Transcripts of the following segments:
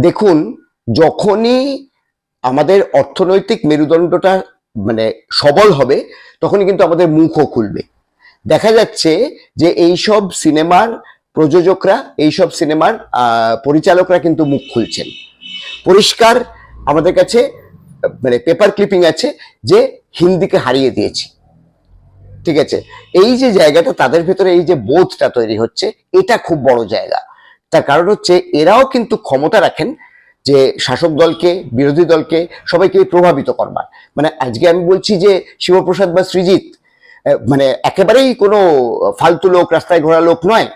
দেখুন, যখনই আমাদের অর্থনৈতিক মেরুদণ্ডটা মানে সবল হবে, তখনই কিন্তু আমাদের মুখও খুলবে। দেখা যাচ্ছে যে এইসব সিনেমার প্রযোজকরা, এইসব সিনেমার পরিচালকরা কিন্তু মুখ খুলছেন। পরিষ্কার আমাদের কাছে মানে পেপার ক্লিপিং আছে যে হিন্দিকে হারিয়ে দিয়েছি। ঠিক আছে? এই যে জায়গাটা, তাদের ভেতরে এই যে বোধটা তৈরি হচ্ছে, এটা খুব বড় জায়গা। তার কারণ হচ্ছে এরাও কিন্তু ক্ষমতা রাখেন যে শাসক দলকে, বিরোধী দলকে সবাইকে প্রভাবিত করবার। মানে আজকে আমি বলছি যে শিবপ্রসাদ বা সৃজিত মানে একেবারেই কোনো ফালতু লোক, রাস্তায় ঘোরা লোক নয়।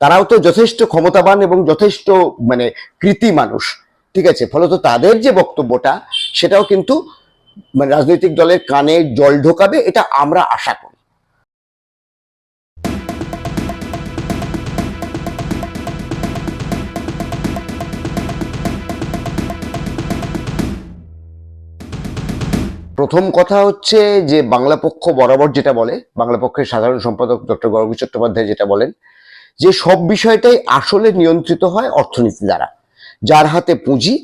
তারাও তো যথেষ্ট ক্ষমতাবান এবং যথেষ্ট মানে কৃতি মানুষ। ঠিক আছে, ফলত তাদের যে বক্তব্যটা, সেটাও কিন্তু মানে রাজনৈতিক দলের কানে জল ঢোকাবে, এটা আমরা আশা করি। প্রথম কথা হচ্ছে যে বাংলা পক্ষ বরাবর যেটা বলে, বাংলা পক্ষের সাধারণ সম্পাদক ডক্টর গৌরবী চট্টোপাধ্যায় যেটা বলেন, যে সব বিষয়টাই আসলে নিয়ন্ত্রিত হয় অর্থনীতি দ্বারা। যার হাতে পুঁজি,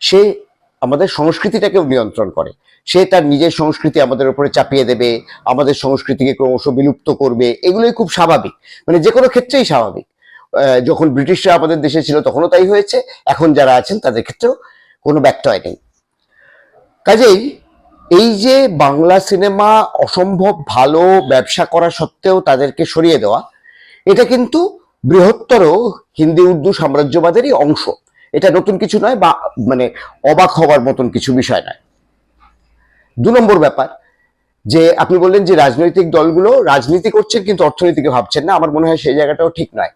সে আমাদের সংস্কৃতিটাকেও নিয়ন্ত্রণ করে। সে তার নিজের সংস্কৃতি আমাদের উপরে চাপিয়ে দেবে, আমাদের সংস্কৃতিকে ক্রমশ বিলুপ্ত করবে, এগুলোই খুব স্বাভাবিক। মানে যে কোনো ক্ষেত্রেই স্বাভাবিক। যখন ব্রিটিশরা আমাদের দেশে ছিল তখনও তাই হয়েছে, এখন যারা আছেন তাদের ক্ষেত্রেও কোনো ব্যত্যয় নেই। কাজেই এই যে বাংলা সিনেমা অসম্ভব ভালো ব্যবসা করা সত্ত্বেও তাদেরকে সরিয়ে দেওয়া, এটা কিন্তু বৃহত্তর হিন্দি উর্দু সাম্রাজ্যবাদেরই অংশ। এটা নতুন কিছু নয় বা মানে অবাক হওয়ার মতন কিছু বিষয় নয়। দু নম্বর ব্যাপার, যে আপনি বললেন যে রাজনৈতিক দলগুলো রাজনীতি করছেন কিন্তু অর্থনীতিকে ভাবছেন না, আমার মনে হয় সেই জায়গাটাও ঠিক নয়।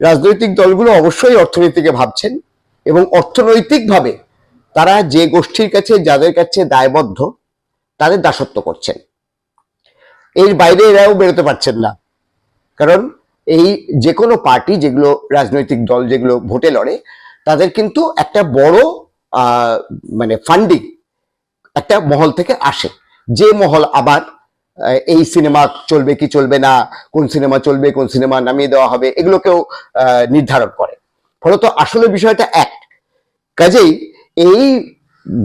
রাজনৈতিক দলগুলো অবশ্যই অর্থনীতিকে ভাবছেন এবং অর্থনৈতিকভাবে তারা যে গোষ্ঠীর কাছে, যাদের কাছে দায়বদ্ধ, তাদের দাসত্ব করছেন। এর বাইরে এরাও বেরোতে পারছেন না। কারণ এই যে কোনো পার্টি, যেগুলো রাজনৈতিক দল, যেগুলো ভোটে লড়ে, তাদের কিন্তু একটা বড় মানে ফান্ডিং একটা মহল থেকে আসে। যে মহল আবার এই সিনেমা চলবে কি চলবে না, কোন সিনেমা চলবে, কোন সিনেমা নামিয়ে দেওয়া হবে, এগুলোকেও নির্ধারণ করে। ফলত আসলে বিষয়টা এক। কাজেই এই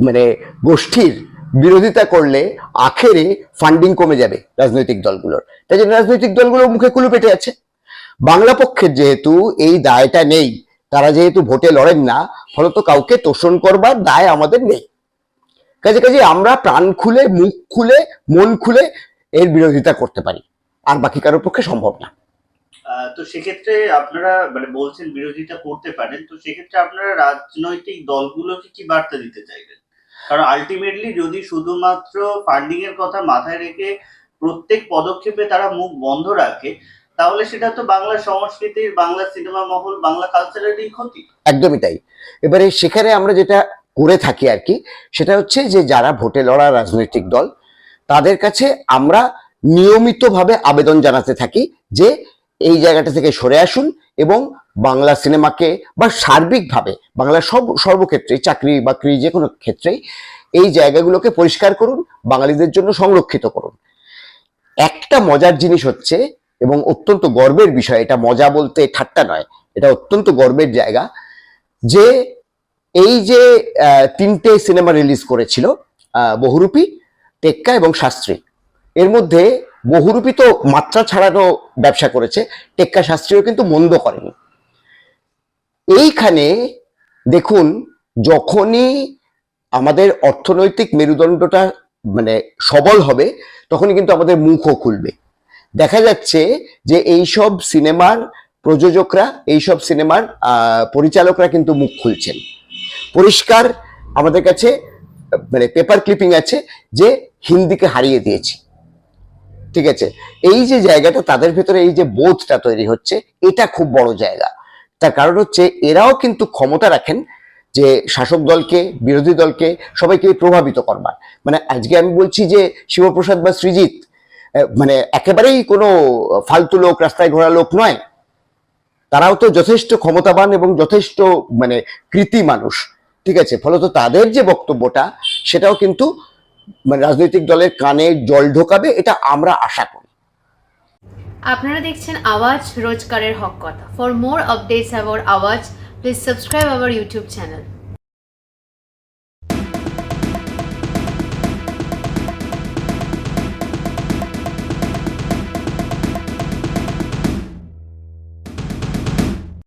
মানে গোষ্ঠীর বিরোধিতা করলে আখেরে ফান্ডিং কমে যাবে রাজনৈতিক দলগুলোর। তাই জন্য রাজনৈতিক দলগুলো মুখে কুলু পেটে আছে। বাংলা পক্ষের যেহেতু এই দায়টা নেই, তারা যেহেতু ভোটে লড়েন না, ফলত কাউকে তোষণ করবার দায় আমাদের নেই। কাজে কাজে আমরা প্রাণ খুলে, মুখ খুলে, মন খুলে এর বিরোধিতা করতে পারি। আর বাকি কারোর পক্ষে সম্ভব না। তো সেক্ষেত্রে আপনারা মানে বলছেন বিরোধিতা করতে পারেন, তো সেক্ষেত্রে আপনারা রাজনৈতিক দলগুলোকে কি বার্তা দিতে চাইবেন? কারণ আলটিমেটলি যদি শুধুমাত্র ফান্ডিং এর কথা মাথায় রেখে প্রত্যেক পদক্ষেপে তারা মুখ বন্ধ রাখে, তাহলে সেটা তো বাংলা সংস্কৃতির, বাংলা সিনেমা মহল, বাংলা কালচারেরই ক্ষতি। একদমই তাই। এবারে সেখানে আমরা যেটা করে থাকি আর কি, সেটা হচ্ছে যে যারা ভোটে লড়া রাজনৈতিক দল, তাদের কাছে আমরা নিয়মিতভাবে আবেদন জানাতে থাকি যে এই জায়গাটা থেকে সরে আসুন এবং বাংলা সিনেমাকে বা সার্বিকভাবে বাংলা সব, সর্বক্ষেত্রেই চাকরি, বাকরি যে কোনো ক্ষেত্রেই এই জায়গাগুলোকে পরিষ্কার করুন, বাঙালিদের জন্য সংরক্ষিত করুন। একটা মজার জিনিস হচ্ছে এবং অত্যন্ত গর্বের বিষয়, এটা মজা বলতে ঠাট্টা নয়, এটা অত্যন্ত গর্বের জায়গা যে এই যে তিনটে সিনেমা রিলিজ করেছিল বহুরূপী, টেক্কা এবং শাস্ত্রী। এর মধ্যে বহুরূপী তো মাত্রা ছাড়ানো ব্যবসা করেছে, টেক্কা শাস্ত্রীও কিন্তু মন্দ করেনি। এইখানে দেখুন, যখনই আমাদের অর্থনৈতিক মেরুদণ্ডটা মানে সবল হবে, তখনই কিন্তু আমাদের মুখও খুলবে। দেখা যাচ্ছে যে এইসব সিনেমার প্রযোজকরা, এইসব সিনেমার পরিচালকরা কিন্তু মুখ খুলছেন। পরিষ্কার আমাদের কাছে মানে পেপার ক্লিপিং আছে যে হিন্দিকে হারিয়ে দিয়েছি। ঠিক আছে? এই যে জায়গাটা তাদের ভেতরে এই যে বোধটা তৈরি হচ্ছে, এটা খুব বড় জায়গা। তার কারণ হচ্ছে এরাও কিন্তু ক্ষমতা রাখেন যে শাসক দলকে, বিরোধী দলকে সবাইকে প্রভাবিত করবার। মানে আজকে আমি বলছি যে শিবপ্রসাদ বা সৃজিত মানে একেবারেই কোনো ফালতু লোক, রাস্তায় ঘোরা লোক নয়। তারাও তো যথেষ্ট ক্ষমতাবান এবং যথেষ্ট মানে কৃতি মানুষ। ঠিক আছে? ফলত তাদের যে বক্তব্যটা, সেটাও কিন্তু মানে রাজনৈতিক দলের কানে জল ঢোকাবে, এটা আমরা আশা করি আপনারা দেখছেন আওয়াজ রোজকারের হক কথা for more updates about Awaaz please subscribe our YouTube channel.